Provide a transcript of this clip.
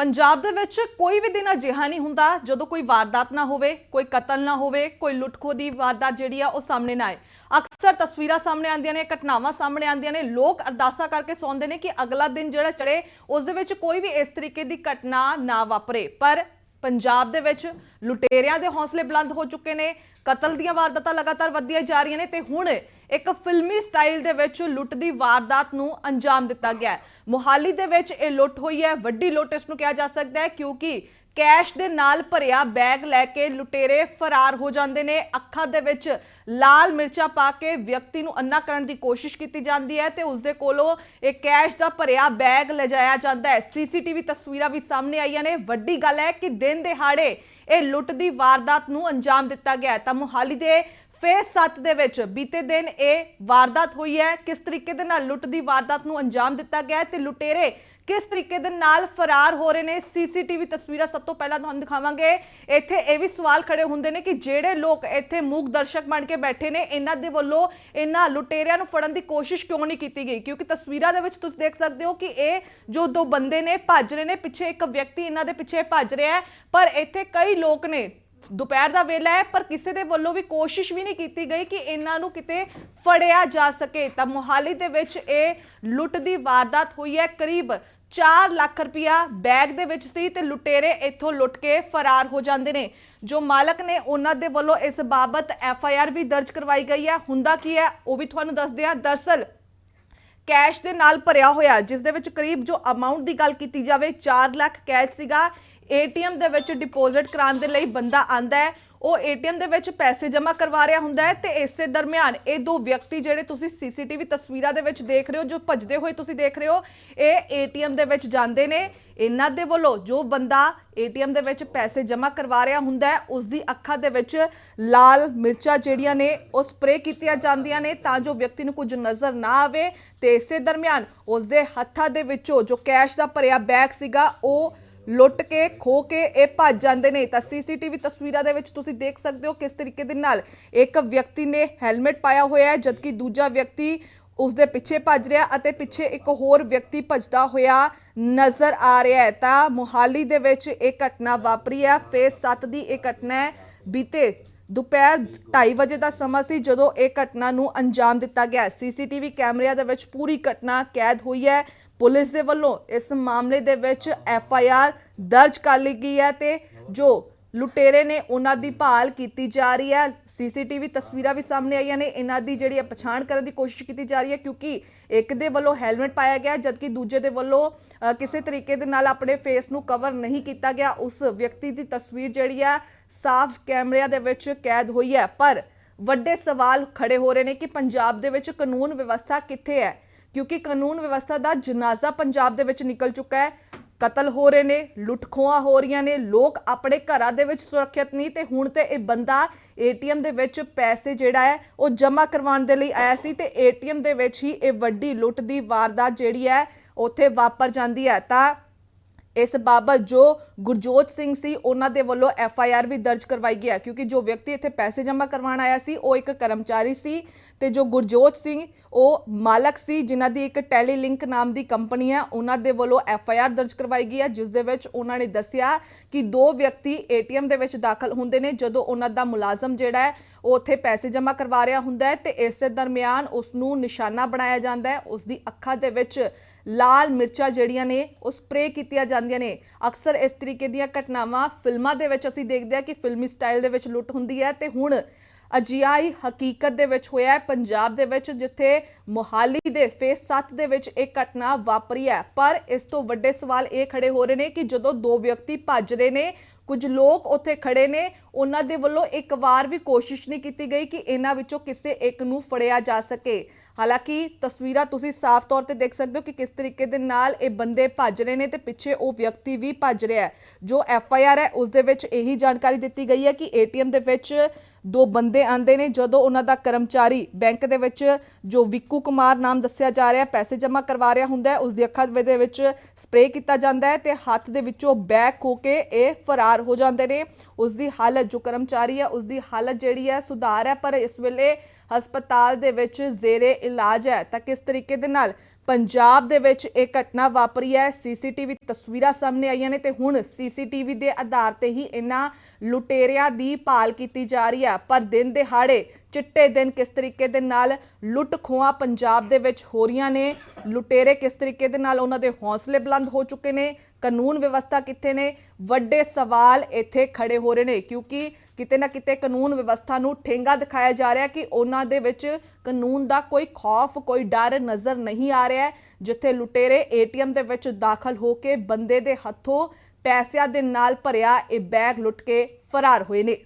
ਪੰਜਾਬ ਦੇ ਵਿੱਚ ਕੋਈ ਵੀ ਦਿਨ ਅਜਿਹਾ ਨਹੀਂ ਹੁੰਦਾ ਜਦੋਂ ਕੋਈ ਵਾਰਦਾਤ ਨਾ ਹੋਵੇ, ਕੋਈ ਕਤਲ ਨਾ ਹੋਵੇ, ਕੋਈ ਲੁੱਟਖੋ ਦੀ ਵਾਰਦਾਤ ਜਿਹੜੀ ਆ ਉਹ ਸਾਹਮਣੇ ਨਾ ਆਏ। ਅਕਸਰ ਤਸਵੀਰਾਂ ਸਾਹਮਣੇ ਆਉਂਦੀਆਂ ਨੇ, ਘਟਨਾਵਾਂ ਸਾਹਮਣੇ ਆਉਂਦੀਆਂ ਨੇ, ਲੋਕ ਅਰਦਾਸਾ ਕਰਕੇ ਸੌਂਦੇ ਨੇ ਕਿ ਅਗਲਾ ਦਿਨ ਜਿਹੜਾ ਚੜੇ ਉਸ ਦੇ ਵਿੱਚ ਕੋਈ ਵੀ ਇਸ ਤਰੀਕੇ ਦੀ ਘਟਨਾ ਨਾ ਵਾਪਰੇ। ਪਰ ਪੰਜਾਬ ਦੇ ਵਿੱਚ ਲੁਟੇਰਿਆਂ ਦੇ ਹੌਸਲੇ ਬੁਲੰਦ ਹੋ ਚੁੱਕੇ ਨੇ, ਕਤਲ ਦੀਆਂ ਵਾਰਦਾਤਾਂ ਲਗਾਤਾਰ ਵਧੀਆਂ ਜਾ ਰਹੀਆਂ ਨੇ ਤੇ ਹੁਣ ਇੱਕ ਫਿਲਮੀ ਸਟਾਈਲ ਦੇ ਵਿੱਚ ਲੁੱਟ ਦੀ ਵਾਰਦਾਤ ਨੂੰ ਅੰਜਾਮ ਦਿੱਤਾ ਗਿਆ ਹੈ। ਮੁਹਾਲੀ ਦੇ ਵਿੱਚ ਇਹ ਲੁੱਟ ਹੋਈ ਹੈ। ਵੱਡੀ ਲੁੱਟ ਇਸ ਨੂੰ ਕਿਹਾ ਜਾ ਸਕਦਾ ਹੈ ਕਿਉਂਕਿ ਕੈਸ਼ ਦੇ ਨਾਲ ਭਰਿਆ ਬੈਗ ਲੈ ਕੇ ਲੁਟੇਰੇ ਫਰਾਰ ਹੋ ਜਾਂਦੇ ਨੇ। ਅੱਖਾਂ ਦੇ ਵਿੱਚ ਲਾਲ ਮਿਰਚਾਂ ਪਾ ਕੇ ਵਿਅਕਤੀ ਨੂੰ ਅੰਨਾ ਕਰਨ ਦੀ ਕੋਸ਼ਿਸ਼ ਕੀਤੀ ਜਾਂਦੀ ਹੈ ਤੇ ਉਸ ਦੇ ਕੋਲੋਂ ਇਹ ਕੈਸ਼ ਦਾ ਭਰਿਆ ਬੈਗ ਲਿਜਾਇਆ ਜਾਂਦਾ ਹੈ। ਸੀਸੀਟੀਵੀ ਤਸਵੀਰਾਂ ਵੀ ਸਾਹਮਣੇ ਆਈਆਂ ਨੇ। ਵੱਡੀ ਗੱਲ ਹੈ ਕਿ ਦਿਨ ਦਿਹਾੜੇ ਇਹ ਲੁੱਟ ਦੀ ਵਾਰਦਾਤ ਨੂੰ ਅੰਜਾਮ ਦਿੱਤਾ ਗਿਆ ਤਾਂ ਮੁਹਾਲੀ ਦੇ ਫੇਸ 7 ਦੇ ਵਿੱਚ ਬੀਤੇ ਦਿਨ ਇਹ ਵਾਰਦਾਤ ਹੋਈ ਹੈ। ਕਿਸ ਤਰੀਕੇ ਦੇ ਨਾਲ ਲੁੱਟ ਦੀ ਵਾਰਦਾਤ ਨੂੰ ਅੰਜਾਮ ਦਿੱਤਾ ਗਿਆ ਹੈ ਤੇ ਲੁਟੇਰੇ ਕਿਸ ਤਰੀਕੇ ਦੇ ਨਾਲ ਫਰਾਰ ਹੋ ਰਹੇ ਨੇ? ਸੀਸੀਟੀਵੀ ਤਸਵੀਰਾਂ ਸਭ ਤੋਂ ਪਹਿਲਾਂ ਤੁਹਾਨੂੰ ਦਿਖਾਵਾਂਗੇ। ਇੱਥੇ ਇਹ ਵੀ ਸਵਾਲ ਖੜੇ ਹੁੰਦੇ ਨੇ ਕਿ ਜਿਹੜੇ ਲੋਕ ਇੱਥੇ ਮੂਕ ਦਰਸ਼ਕ ਬਣ ਕੇ ਬੈਠੇ ਨੇ, ਇਹਨਾਂ ਦੇ ਵੱਲੋਂ ਇਹਨਾਂ ਲੁਟੇਰਿਆਂ ਨੂੰ ਫੜਨ ਦੀ ਕੋਸ਼ਿਸ਼ ਕਿਉਂ ਨਹੀਂ ਕੀਤੀ ਗਈ? ਕਿਉਂਕਿ ਤਸਵੀਰਾਂ ਦੇ ਵਿੱਚ ਤੁਸੀਂ ਦੇਖ ਸਕਦੇ ਹੋ ਕਿ ਇਹ ਜੋ ਦੋ ਬੰਦੇ ਨੇ ਭੱਜ ਰਹੇ ਨੇ, ਪਿੱਛੇ ਇੱਕ ਵਿਅਕਤੀ ਇਹਨਾਂ ਦੇ ਪਿੱਛੇ ਭੱਜ ਰਿਹਾ ਹੈ, ਪਰ ਇੱਥੇ ਕਈ ਲੋਕ ਨੇ ਦੁਪਹਿਰ ਦਾ ਵੇਲਾ ਹੈ, ਪਰ ਕਿਸੇ ਦੇ ਵੱਲੋਂ ਵੀ ਕੋਸ਼ਿਸ਼ ਵੀ ਨਹੀਂ ਕੀਤੀ ਗਈ ਕਿ ਇਹਨਾਂ ਨੂੰ ਕਿਤੇ ਫੜਿਆ ਜਾ ਸਕੇ। ਤਾਂ ਮੁਹਾਲੀ ਦੇ ਵਿੱਚ ਇਹ ਲੁੱਟ ਦੀ ਵਾਰਦਾਤ ਹੋਈ ਹੈ। ਕਰੀਬ 4 ਲੱਖ ਰੁਪਇਆ ਬੈਗ ਦੇ ਵਿੱਚ ਸੀ ਤੇ ਲੁਟੇਰੇ ਇੱਥੋਂ ਲੁੱਟ ਕੇ ਫਰਾਰ ਹੋ ਜਾਂਦੇ ਨੇ। ਜੋ ਮਾਲਕ ਨੇ ਉਹਨਾਂ ਦੇ ਵੱਲੋਂ ਇਸ ਬਾਬਤ ਐਫ ਆਈ ਆਰ ਵੀ ਦਰਜ ਕਰਵਾਈ ਗਈ ਹੈ। ਹੁੰਦਾ ਕੀ ਹੈ, ਉਹ ਵੀ ਤੁਹਾਨੂੰ ਦੱਸਦੇ ਹਾਂ। ਦਰਸਲ, ਕੈਸ਼ ਦੇ ਨਾਲ ਭਰਿਆ ਹੋਇਆ, ਜਿਸ ਦੇ ਵਿੱਚ ਕਰੀਬ ਜੋ ਅਮਾਉਂਟ ਦੀ ਗੱਲ ਕੀਤੀ ਜਾਵੇ 4 ਲੱਖ ਕੈਸ਼ ਸੀਗਾ। ਏਟੀਐਮ ਦੇ ਵਿੱਚ ਡਿਪੋਜ਼ਿਟ ਕਰਾਉਣ ਦੇ ਲਈ ਬੰਦਾ ਆਂਦਾ ਹੈ, ਉਹ ਏਟੀਐਮ ਦੇ ਵਿੱਚ ਪੈਸੇ ਜਮ੍ਹਾਂ ਕਰਵਾ ਰਿਹਾ ਹੁੰਦਾ ਹੈ ਤੇ ਇਸੇ ਦਰਮਿਆਨ ਇਹ ਦੋ ਵਿਅਕਤੀ ਜਿਹੜੇ ਤੁਸੀਂ ਸੀਸੀਟੀਵੀ ਤਸਵੀਰਾਂ ਦੇ ਵਿੱਚ ਦੇਖ ਰਹੇ ਹੋ, ਜੋ ਭੱਜਦੇ ਹੋਏ ਤੁਸੀਂ ਦੇਖ ਰਹੇ ਹੋ, ਇਹ ਏਟੀਐਮ ਦੇ ਵਿੱਚ ਜਾਂਦੇ ਨੇ। ਇਹਨਾਂ ਦੇ ਵੱਲੋਂ ਜੋ ਬੰਦਾ ਏਟੀਐਮ ਦੇ ਵਿੱਚ ਪੈਸੇ ਜਮ੍ਹਾਂ ਕਰਵਾ ਰਿਹਾ ਹੁੰਦਾ ਹੈ ਉਸ ਦੀ ਅੱਖਾਂ ਦੇ ਵਿੱਚ ਲਾਲ ਮਿਰਚਾਂ ਜਿਹੜੀਆਂ ਨੇ, ਉਹ ਸਪਰੇਅ ਕੀਤੀਆਂ ਜਾਂਦੀਆਂ ਨੇ ਤਾਂ ਜੋ ਵਿਅਕਤੀ ਨੂੰ ਕੁਝ ਨਜ਼ਰ ਨਾ ਆਵੇ ਤੇ ਇਸੇ ਦਰਮਿਆਨ ਉਸ ਦੇ ਹੱਥਾਂ ਦੇ ਵਿੱਚੋਂ ਜੋ ਕੈਸ਼ ਦਾ ਭਰਿਆ ਬੈਗ ਸੀਗਾ, ਉਹ ਲੁੱਟ ਕੇ ਖੋ ਕੇ ਇਹ ਭੱਜ ਜਾਂਦੇ ਨੇ। ਤਾਂ ਸੀਸੀਟੀਵੀ ਤਸਵੀਰਾਂ ਦੇ ਵਿੱਚ ਤੁਸੀਂ ਦੇਖ ਸਕਦੇ ਹੋ ਕਿਸ ਤਰੀਕੇ ਦੇ ਨਾਲ ਇੱਕ ਵਿਅਕਤੀ ਨੇ ਹੈਲਮਟ ਪਾਇਆ ਹੋਇਆ ਹੈ, ਜਦਕਿ ਦੂਜਾ ਵਿਅਕਤੀ ਉਸ ਦੇ ਪਿੱਛੇ ਭੱਜ ਰਿਹਾ ਅਤੇ ਪਿੱਛੇ ਇੱਕ ਹੋਰ ਵਿਅਕਤੀ ਭੱਜਦਾ ਹੋਇਆ ਨਜ਼ਰ ਆ ਰਿਹਾ ਹੈ। ਤਾਂ ਮੁਹਾਲੀ ਦੇ ਵਿੱਚ ਇਹ ਘਟਨਾ ਵਾਪਰੀ ਹੈ। ਫੇਸ 7 ਦੀ ਇਹ ਘਟਨਾ ਹੈ। ਬੀਤੇ ਦੁਪਹਿਰ 2:30 ਵਜੇ ਦਾ ਸਮਾਂ ਸੀ, ਜਦੋਂ ਇਹ ਘਟਨਾ ਨੂੰ ਅੰਜਾਮ ਦਿੱਤਾ ਗਿਆ। ਸੀਸੀਟੀਵੀ ਕੈਮਰਿਆਂ ਦੇ ਵਿੱਚ ਪੂਰੀ ਘਟਨਾ ਕੈਦ ਹੋਈ ਹੈ। ਪੁਲਿਸ ਦੇ ਵੱਲੋਂ ਇਸ ਮਾਮਲੇ ਦੇ ਵਿੱਚ ਐਫ ਆਈ ਆਰ ਦਰਜ ਕਰ ਲਈ ਗਈ ਹੈ ਤੇ ਜੋ ਲੁਟੇਰੇ ਨੇ ਉਹਨਾਂ ਦੀ ਭਾਲ ਕੀਤੀ ਜਾ ਰਹੀ ਹੈ। ਸੀਸੀਟੀਵੀ ਤਸਵੀਰਾਂ ਵੀ ਸਾਹਮਣੇ ਆਈਆਂ ਨੇ। ਇਹਨਾਂ ਦੀ ਜਿਹੜੀ ਹੈ ਪਛਾਣ ਕਰਨ ਦੀ ਕੋਸ਼ਿਸ਼ ਕੀਤੀ ਜਾ ਰਹੀ ਹੈ ਕਿਉਂਕਿ ਇੱਕ ਦੇ ਵੱਲੋਂ ਹੈਲਮਟ ਪਾਇਆ ਗਿਆ, ਜਦਕਿ ਦੂਜੇ ਦੇ ਵੱਲੋਂ ਕਿਸੇ ਤਰੀਕੇ ਦੇ ਨਾਲ ਆਪਣੇ ਫੇਸ ਨੂੰ ਕਵਰ ਨਹੀਂ ਕੀਤਾ ਗਿਆ। ਉਸ ਵਿਅਕਤੀ ਦੀ ਤਸਵੀਰ ਜਿਹੜੀ ਹੈ ਸਾਫ਼ ਕੈਮਰਿਆਂ ਦੇ ਵਿੱਚ ਕੈਦ ਹੋਈ ਹੈ। ਪਰ ਵੱਡੇ ਸਵਾਲ ਖੜੇ ਹੋ ਰਹੇ ਨੇ ਕਿ ਪੰਜਾਬ ਦੇ ਵਿੱਚ ਕਾਨੂੰਨ ਵਿਵਸਥਾ ਕਿੱਥੇ ਹੈ? ਕਿਉਂਕਿ ਕਾਨੂੰਨ ਵਿਵਸਥਾ ਦਾ ਜਨਾਜ਼ਾ ਪੰਜਾਬ ਦੇ ਵਿੱਚ ਨਿਕਲ ਚੁੱਕਾ ਹੈ। ਕਤਲ ਹੋ ਰਹੇ ਨੇ ਲੁੱਟਖੋਆਂ ਹੋ ਰਹੀਆਂ ਨੇ, ਲੋਕ ਆਪਣੇ ਘਰਾਂ ਦੇ ਵਿੱਚ ਸੁਰੱਖਿਅਤ ਨਹੀਂ ਤੇ ਹੁਣ ਤੇ ਇਹ ਬੰਦਾ ਏਟੀਐਮ ਦੇ ਵਿੱਚ ਪੈਸੇ ਜਿਹੜਾ ਹੈ, ਉਹ ਜਮ੍ਹਾਂ ਕਰਵਾਉਣ ਦੇ ਲਈ ਆਇਆ ਸੀ ਤੇ ਏਟੀਐਮ ਦੇ ਵਿੱਚ ਹੀ ਇਹ ਵੱਡੀ ਲੁੱਟ ਦੀ ਵਾਰਦਾਤ ਜਿਹੜੀ ਹੈ, ਉੱਥੇ ਵਾਪਰ ਜਾਂਦੀ ਹੈ। ਤਾਂ ਇਸ ਬਾਬਤ ਜੋ ਗੁਰਜੋਤ ਸਿੰਘ ਸੀ, ਉਹਨਾਂ ਦੇ ਵੱਲੋਂ ਐਫ ਆਈ ਆਰ ਵੀ ਦਰਜ ਕਰਵਾਈ ਗਈ ਹੈ, ਕਿਉਂਕਿ ਜੋ ਵਿਅਕਤੀ ਇੱਥੇ ਪੈਸੇ ਜਮ੍ਹਾਂ ਕਰਵਾਉਣ ਆਇਆ ਸੀ, ਉਹ ਇੱਕ ਕਰਮਚਾਰੀ ਸੀ ਤੇ ਜੋ ਗੁਰਜੋਤ ਸਿੰਘ, ਉਹ ਮਾਲਕ ਸੀ, ਜਿਨ੍ਹਾਂ ਦੀ ਇੱਕ ਟੈਲੀ ਲਿੰਕ ਨਾਮ ਦੀ ਕੰਪਨੀ ਹੈ, ਉਹਨਾਂ ਦੇ ਵੱਲੋਂ ਐਫ ਆਈ ਆਰ ਦਰਜ ਕਰਵਾਈ ਗਈ ਹੈ, ਜਿਸ ਦੇ ਵਿੱਚ ਉਹਨਾਂ ਨੇ ਦੱਸਿਆ ਕਿ ਦੋ ਵਿਅਕਤੀ ਏਟੀਐਮ ਦੇ ਵਿੱਚ ਦਾਖਲ ਹੁੰਦੇ ਨੇ, ਜਦੋਂ ਉਹਨਾਂ ਦਾ ਮੁਲਾਜ਼ਮ ਜਿਹੜਾ ਹੈ, ਉਹ ਉੱਥੇ ਪੈਸੇ ਜਮ੍ਹਾਂ ਕਰਵਾ ਰਿਹਾ ਹੁੰਦਾ ਹੈ ਤੇ ਇਸੇ ਦਰਮਿਆਨ ਉਸ ਨੂੰ ਨਿਸ਼ਾਨਾ ਬਣਾਇਆ ਜਾਂਦਾ ਹੈ ਉਸ ਦੀ ਅੱਖਾਂ ਦੇ ਵਿੱਚ ਲਾਲ ਮਿਰਚਾਂ ਜਿਹੜੀਆਂ ਨੇ, ਉਹ ਸਪਰੇਅ ਕੀਤੀਆਂ ਜਾਂਦੀਆਂ ਨੇ। ਅਕਸਰ ਇਸ ਤਰੀਕੇ ਦੀਆਂ ਘਟਨਾਵਾਂ ਫਿਲਮਾਂ ਦੇ ਵਿੱਚ ਅਸੀਂ ਦੇਖਦੇ ਹਾਂ ਕਿ ਫਿਲਮੀ ਸਟਾਈਲ ਦੇ ਵਿੱਚ ਲੁੱਟ ਹੁੰਦੀ ਹੈ ਤੇ ਹੁਣ ਅਜਿਹਾ ਹੀ ਹਕੀਕਤ ਦੇ ਵਿੱਚ ਹੋਇਆ ਹੈ ਪੰਜਾਬ ਦੇ ਵਿੱਚ, ਜਿੱਥੇ ਮੋਹਾਲੀ ਦੇ ਫੇਸ 7 ਦੇ ਵਿੱਚ ਇਹ ਘਟਨਾ ਵਾਪਰੀ ਹੈ। ਪਰ ਇਸ ਤੋਂ ਵੱਡੇ ਸਵਾਲ ਇਹ ਖੜੇ ਹੋ ਰਹੇ ਨੇ ਕਿ ਜਦੋਂ ਦੋ ਵਿਅਕਤੀ ਭੱਜ ਰਹੇ ਨੇ, ਕੁਝ ਲੋਕ ਉੱਥੇ ਖੜੇ ਨੇ, ਉਹਨਾਂ ਦੇ ਵੱਲੋਂ ਇੱਕ ਵਾਰ ਵੀ ਕੋਸ਼ਿਸ਼ ਨਹੀਂ ਕੀਤੀ ਗਈ ਕਿ ਇਹਨਾਂ ਵਿੱਚੋਂ ਕਿਸੇ ਇੱਕ ਨੂੰ ਫੜਿਆ ਜਾ ਸਕੇ। ਹਾਲਾਂਕਿ ਤਸਵੀਰਾਂ ਤੁਸੀਂ ਸਾਫ਼ ਤੌਰ ਤੇ ਦੇਖ ਸਕਦੇ ਹੋ ਕਿ ਕਿਸ ਤਰੀਕੇ ਦੇ ਨਾਲ ਇਹ ਬੰਦੇ ਭੱਜ ਰਹੇ ਨੇ ਤੇ ਪਿੱਛੇ ਉਹ ਵਿਅਕਤੀ ਵੀ ਭੱਜ ਰਿਹਾ ਹੈ। ਜੋ ਐਫ ਆਈ ਆਰ ਹੈ, ਉਸ ਦੇ ਵਿੱਚ ਇਹੀ ਜਾਣਕਾਰੀ ਦਿੱਤੀ ਗਈ ਹੈ ਕਿ ਏਟੀਐਮ ਦੇ ਵਿੱਚ ਦੋ ਬੰਦੇ ਆਂਦੇ ਨੇ, ਜਦੋਂ ਉਹਨਾਂ ਦਾ ਕਰਮਚਾਰੀ ਬੈਂਕ ਦੇ ਵਿੱਚ ਜੋ ਵਿਕੂ ਕੁਮਾਰ ਨਾਮ ਦੱਸਿਆ ਜਾ ਰਿਹਾ ਪੈਸੇ ਜਮ੍ਹਾਂ ਕਰਵਾ ਰਿਹਾ ਹੁੰਦਾ ਹੈ, ਉਸ ਦੀ ਅੱਖਾਂ ਦੇ ਵਿੱਚ ਸਪਰੇਅ ਕੀਤਾ ਜਾਂਦਾ ਹੈ ਤੇ ਹੱਥ ਦੇ ਵਿੱਚੋਂ ਬੈਗ ਖੋ ਕੇ ਇਹ ਫਰਾਰ ਹੋ ਜਾਂਦੇ ਨੇ। ਉਸ ਦੀ ਹਾਲਤ, ਜੋ ਕਰਮਚਾਰੀ ਹੈ, ਉਸ ਦੀ ਹਾਲਤ ਜਿਹੜੀ ਹੈ, ਸੁਧਾਰ ਹੈ, ਪਰ ਇਸ ਵੇਲੇ ਹਸਪਤਾਲ ਦੇ ਵਿੱਚ ਜ਼ੇਰੇ ਇਲਾਜ ਹੈ। ਤਾਂ ਕਿਸ ਤਰੀਕੇ ਦੇ ਨਾਲ ਪੰਜਾਬ ਦੇ ਵਿੱਚ ਇਹ ਘਟਨਾ ਵਾਪਰੀ ਹੈ? ਸੀਸੀਟੀਵੀ ਤਸਵੀਰਾਂ ਸਾਹਮਣੇ ਆਈਆਂ ਨੇ ਤੇ ਹੁਣ ਸੀਸੀਟੀਵੀ ਦੇ ਆਧਾਰ ਤੇ ਹੀ ਇਹਨਾਂ ਲੁਟੇਰਿਆਂ ਦੀ ਭਾਲ ਕੀਤੀ ਜਾ ਰਹੀ ਹੈ। ਪਰ ਦਿਨ ਦਿਹਾੜੇ ਚਿੱਟੇ ਦਿਨ ਕਿਸ ਤਰੀਕੇ ਦੇ ਨਾਲ ਲੁੱਟ ਖੋਹਾਂ ਪੰਜਾਬ ਦੇ ਵਿੱਚ ਹੋ ਰਹੀਆਂ ਨੇ? ਲੁਟੇਰੇ ਕਿਸ ਤਰੀਕੇ ਦੇ ਨਾਲ ਉਹਨਾਂ ਦੇ ਹੌਸਲੇ ਬੁਲੰਦ ਹੋ ਚੁੱਕੇ ਨੇ? ਕਾਨੂੰਨ ਵਿਵਸਥਾ ਕਿੱਥੇ ਨੇ? ਵੱਡੇ ਸਵਾਲ ਇੱਥੇ ਖੜੇ ਹੋ ਰਹੇ ਨੇ, ਕਿਉਂਕਿ ਕਿਤੇ ਨਾ ਕਿਤੇ ਕਾਨੂੰਨ ਵਿਵਸਥਾ ਨੂੰ ਠੇਂਗਾ ਦਿਖਾਇਆ ਜਾ ਰਿਹਾ ਕਿ ਉਹਨਾਂ ਦੇ ਵਿੱਚ ਕਾਨੂੰਨ ਦਾ ਕੋਈ ਖੌਫ, ਕੋਈ ਡਰ ਨਜ਼ਰ ਨਹੀਂ ਆ ਰਿਹਾ ਜਿੱਥੇ ਲੁਟੇਰੇ ਏਟੀਐਮ ਦੇ ਵਿੱਚ ਦਾਖਲ ਹੋ ਕੇ ਬੰਦੇ ਦੇ ਹੱਥੋਂ ਪੈਸਿਆਂ ਦੇ ਨਾਲ ਭਰਿਆ ਇਹ ਬੈਗ ਲੁੱਟ ਕੇ ਫਰਾਰ ਹੋਏ ਨੇ।